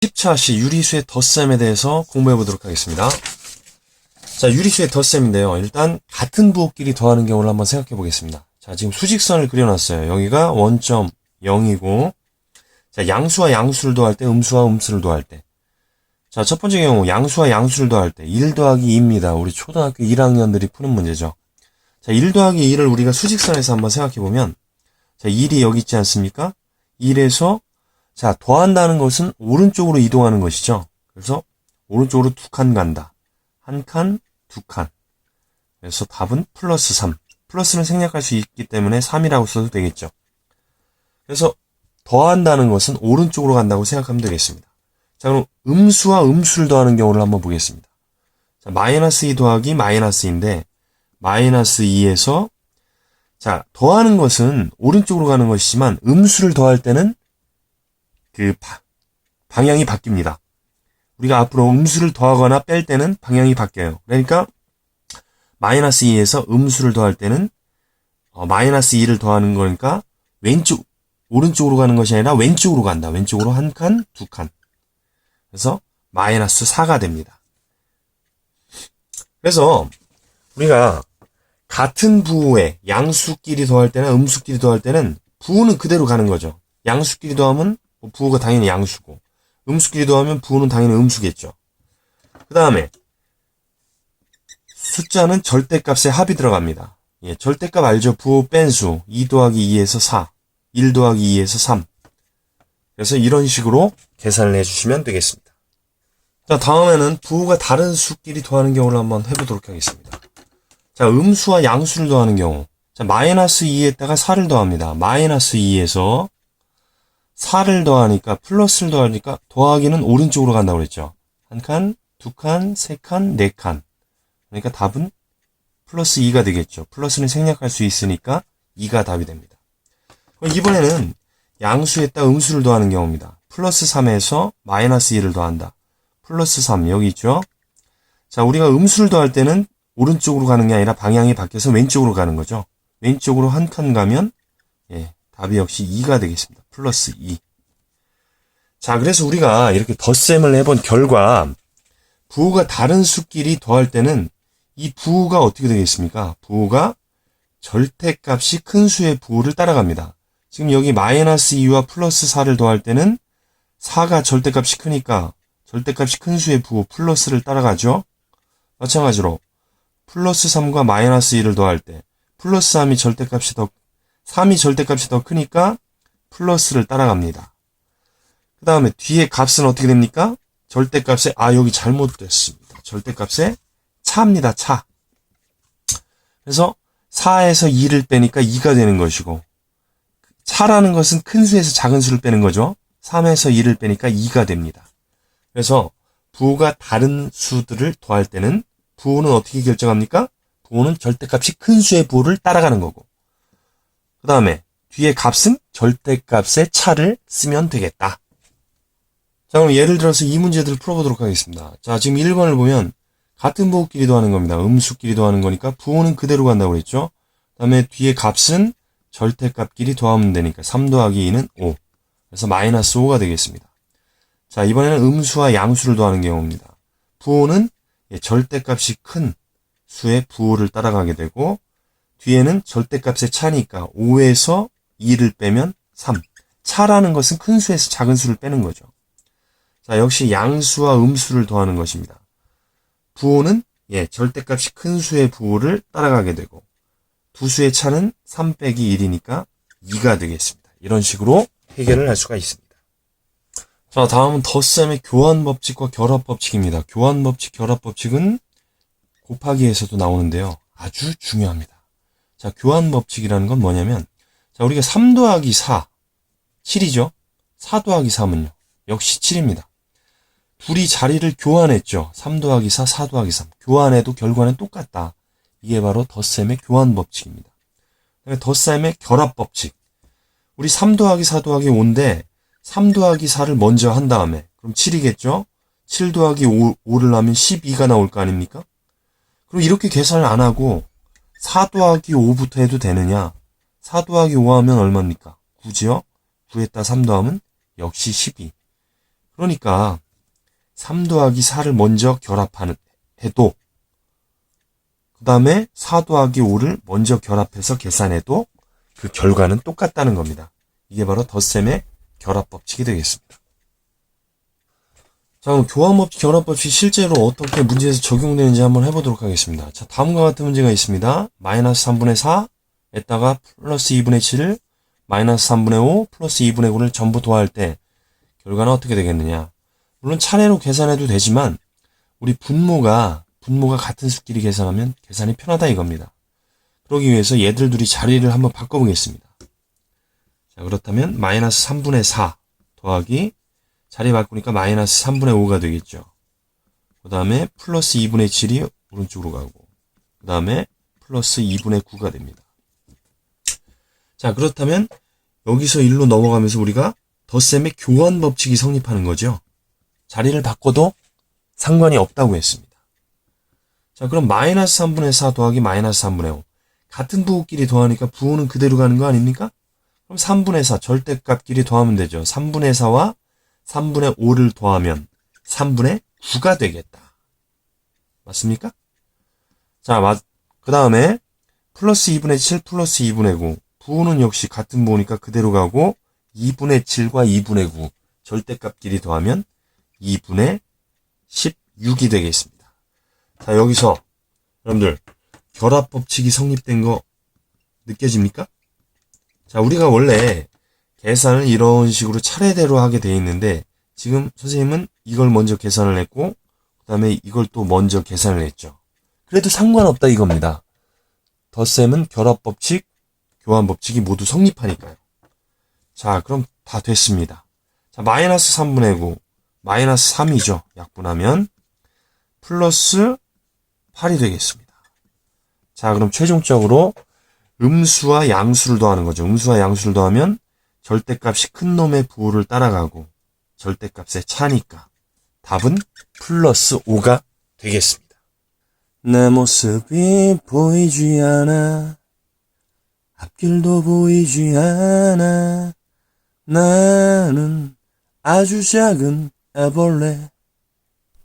10차시 유리수의 덧셈에 대해서 공부해 보도록 하겠습니다. 자, 유리수의 덧셈인데요. 일단 같은 부호끼리 더하는 경우를 한번 생각해 보겠습니다. 자, 지금 수직선을 그려놨어요. 여기가 원점 0이고, 자, 양수와 양수를 더할 때, 음수와 음수를 더할 때. 자, 첫 번째 경우, 양수와 양수를 더할 때, 1 더하기 2입니다. 우리 초등학교 1학년들이 푸는 문제죠. 자, 1 더하기 2를 우리가 수직선에서 한번 생각해 보면, 자, 1이 여기 있지 않습니까? 1에서 자, 더한다는 것은 오른쪽으로 이동하는 것이죠. 그래서 오른쪽으로 두 칸 간다. 한 칸, 두 칸. 그래서 답은 플러스 3. 플러스는 생략할 수 있기 때문에 3이라고 써도 되겠죠. 그래서 더한다는 것은 오른쪽으로 간다고 생각하면 되겠습니다. 자, 그럼 음수와 음수를 더하는 경우를 한번 보겠습니다. 자, 마이너스 2 더하기 마이너스 2인데, 마이너스 2에서, 자, 더하는 것은 오른쪽으로 가는 것이지만, 음수를 더할 때는 그 바- 방향이 바뀝니다. 우리가 앞으로 음수를 더하거나 뺄 때는 방향이 바뀌어요. 그러니까 마이너스 2에서 음수를 더할 때는 어, 마이너스 2를 더하는 거니까 왼쪽 오른쪽으로 가는 것이 아니라 왼쪽으로 간다. 왼쪽으로 한 칸, 두 칸. 그래서 마이너스 4가 됩니다. 그래서 우리가 같은 부호에 양수끼리 더할 때나 음수끼리 더할 때는 부호는 그대로 가는 거죠. 양수끼리 더하면 뭐 부호가 당연히 양수고 음수끼리 더하면 부호는 당연히 음수겠죠. 그 다음에 숫자는 절대값에 합이 들어갑니다. 예, 절대값 알죠? 부호 뺀 수 2 더하기 2에서 4, 1 더하기 2에서 3. 그래서 이런 식으로 계산을 해주시면 되겠습니다. 자, 다음에는 부호가 다른 수끼리 더하는 경우를 한번 해보도록 하겠습니다. 자, 음수와 양수를 더하는 경우. 자, 마이너스 2에다가 4를 더합니다. 마이너스 2에서 4를 더하니까 플러스를 더하니까 더하기는 오른쪽으로 간다고 그랬죠. 한 칸, 두 칸, 세 칸, 네 칸. 그러니까 답은 플러스 2가 되겠죠. 플러스는 생략할 수 있으니까 2가 답이 됩니다. 그럼 이번에는 양수에다 음수를 더하는 경우입니다. 플러스 3에서 마이너스 2를 더한다. 플러스 3 여기 있죠. 자, 우리가 음수를 더할 때는 오른쪽으로 가는 게 아니라 방향이 바뀌어서 왼쪽으로 가는 거죠. 왼쪽으로 한 칸 가면 예, 답이 역시 2가 되겠습니다. 플러스 2. 자, 그래서 우리가 이렇게 덧셈을 해본 결과 부호가 다른 수끼리 더할 때는 이 부호가 어떻게 되겠습니까? 부호가 절대값이 큰 수의 부호를 따라갑니다. 지금 여기 마이너스 2와 플러스 4를 더할 때는 4가 절대값이 크니까 절대값이 큰 수의 부호 플러스를 따라가죠. 마찬가지로 플러스 3과 마이너스 2를 더할 때 플러스 3이 절대값이 더 3이 절대값이 더 크니까 플러스를 따라갑니다. 그 다음에 뒤에 값은 어떻게 됩니까? 절대값에 아 여기 잘못됐습니다. 절대값에 차입니다. 차. 그래서 4에서 2를 빼니까 2가 되는 것이고 차라는 것은 큰 수에서 작은 수를 빼는 거죠. 3에서 2를 빼니까 2가 됩니다. 그래서 부호가 다른 수들을 더할 때는 부호는 어떻게 결정합니까? 부호는 절대값이 큰 수의 부호를 따라가는 거고 그 다음에 뒤에 값은 절대값의 차를 쓰면 되겠다. 자, 그럼 예를 들어서 이 문제들을 풀어보도록 하겠습니다. 자, 지금 1번을 보면 같은 부호끼리도 하는 겁니다. 음수끼리도 하는 거니까 부호는 그대로 간다고 그랬죠. 그 다음에 뒤에 값은 절대값끼리 더하면 되니까 3 더하기 2는 5. 그래서 마이너스 5가 되겠습니다. 자, 이번에는 음수와 양수를 더하는 경우입니다. 부호는 예, 절대값이 큰 수의 부호를 따라가게 되고 뒤에는 절대값의 차니까 5에서 2를 빼면 3. 차라는 것은 큰 수에서 작은 수를 빼는 거죠. 자, 역시 양수와 음수를 더하는 것입니다. 부호는 예, 절대값이 큰 수의 부호를 따라가게 되고 두 수의 차는 3 빼기 1이니까 2가 되겠습니다. 이런 식으로 해결을 할 수가 있습니다. 자, 다음은 덧셈의 교환 법칙과 결합 법칙입니다. 교환 법칙, 결합 법칙은 곱하기에서도 나오는데요. 아주 중요합니다. 자, 교환 법칙이라는 건 뭐냐면, 자, 우리가 3 더하기 4, 7이죠? 4 더하기 3은요? 역시 7입니다. 둘이 자리를 교환했죠. 3 더하기 4, 4 더하기 3. 교환해도 결과는 똑같다. 이게 바로 덧셈의 교환 법칙입니다. 덧셈의 결합 법칙. 우리 3 더하기 4 더하기 5인데, 3 더하기 4를 먼저 한 다음에, 그럼 7이겠죠? 7 더하기 5, 5를 하면 12가 나올 거 아닙니까? 그럼 이렇게 계산을 안 하고, 4 더하기 5부터 해도 되느냐? 4 더하기 5 하면 얼마입니까? 9지요? 9에다 3 더하면 역시 12. 그러니까 3 더하기 4를 먼저 결합하는 해도 그 다음에 4 더하기 5를 먼저 결합해서 계산해도 그 결과는 똑같다는 겁니다. 이게 바로 덧셈의 결합 법칙이 되겠습니다. 자, 그럼 교환법칙, 결합법칙이 실제로 어떻게 문제에서 적용되는지 한번 해보도록 하겠습니다. 자, 다음과 같은 문제가 있습니다. 마이너스 3분의 4에다가 플러스 2분의 7을 마이너스 3분의 5 플러스 2분의 9를 전부 더할 때 결과는 어떻게 되겠느냐. 물론 차례로 계산해도 되지만 우리 분모가 분모가 같은 수끼리 계산하면 계산이 편하다 이겁니다. 그러기 위해서 얘들 둘이 자리를 한번 바꿔보겠습니다. 자, 그렇다면 마이너스 3분의 4 더하기 자리 바꾸니까 마이너스 3분의 5가 되겠죠. 그 다음에 플러스 2분의 7이 오른쪽으로 가고 그 다음에 플러스 2분의 9가 됩니다. 자 그렇다면 여기서 1로 넘어가면서 우리가 덧셈의 교환 법칙이 성립하는 거죠. 자리를 바꿔도 상관이 없다고 했습니다. 자 그럼 마이너스 3분의 4 더하기 마이너스 3분의 5 같은 부호끼리 더하니까 부호는 그대로 가는 거 아닙니까? 그럼 3분의 4 절대값끼리 더하면 되죠. 3분의 4와 3분의 5를 더하면 3분의 9가 되겠다. 맞습니까? 자, 맞, 그 다음에 플러스 2분의 7 플러스 2분의 9. 부호는 역시 같은 부호니까 그대로 가고 2분의 7과 2분의 9 절대값끼리 더하면 2분의 16이 되겠습니다. 자, 여기서 여러분들 결합 법칙이 성립된 거 느껴집니까? 자, 우리가 원래 계산을 이런 식으로 차례대로 하게 돼 있는데 지금 선생님은 이걸 먼저 계산을 했고 그 다음에 이걸 또 먼저 계산을 했죠. 그래도 상관없다 이겁니다. 덧셈은 결합 법칙, 교환 법칙이 모두 성립하니까요. 자, 그럼 다 됐습니다. 자, 마이너스 3분의 9, 마이너스 3이죠. 약분하면 플러스 8이 되겠습니다. 자, 그럼 최종적으로 음수와 양수를 더하는 거죠. 음수와 양수를 더하면 절대값이 큰 놈의 부호를 따라가고 절대값의 차니까 답은 플러스 5가 되겠습니다. 내 모습이 보이지 않아 앞길도 보이지 않아 나는 아주 작은 애벌레